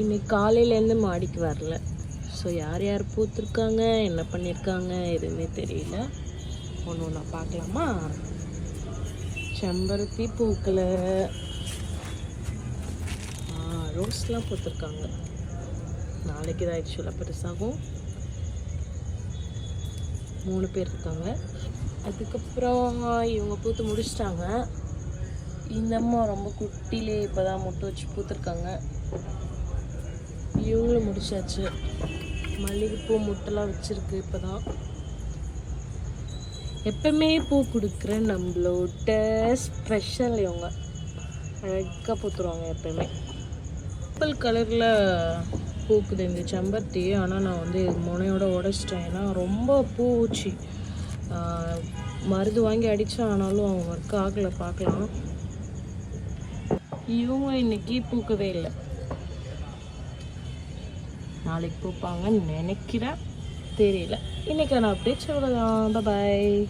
இன்னைக்கு காலையிலேருந்து மாடிக்கு வரல. ஸோ யார் யார் பூத்துருக்காங்க என்ன பண்ணியிருக்காங்க எதுவுமே தெரியல. ஒன்று ஒன்றா பார்க்கலாமா? செம்பருத்தி பூக்களை ரோஸ்லாம் பூத்துருக்காங்க. நாளைக்கு தான் ஆக்சுவலாக பெருசாகும். மூணு பேர் இருக்காங்க. அதுக்கப்புறம் இவங்க பூத்து முடிச்சிட்டாங்க. இந்த அம்மா ரொம்ப குட்டிலே இப்போ தான் முட்டை வச்சு பூத்துருக்காங்க. இவங்களும் முடிச்சாச்சு. மல்லிகைப்பூ முட்டைலாம் வச்சுருக்கு இப்போ தான் எப்பவுமே பூ கொடுக்குற நம்மளோட ஸ்பெஷல் இவங்க. அழகாக பூத்துருவாங்க எப்பயுமே பர்பிள் கலரில் பூக்குது இந்த செம்பருத்தி. ஆனால் நான் வந்து முனையோட உடச்சிட்டேன். ஏன்னா ரொம்ப பூச்சி மருந்து வாங்கி அடித்தேன் ஆனாலும் அவங்க ஒர்க் ஆகலை பார்க்கலாம். இவங்க இன்னைக்கு பூக்கவே இல்லை. நாளைக்கு பூப்பாங்கன்னு நினைக்கிறேன். தெரியல. இன்றைக்கான அப்டேட்ஸ் அவ்வளோதான் பாய்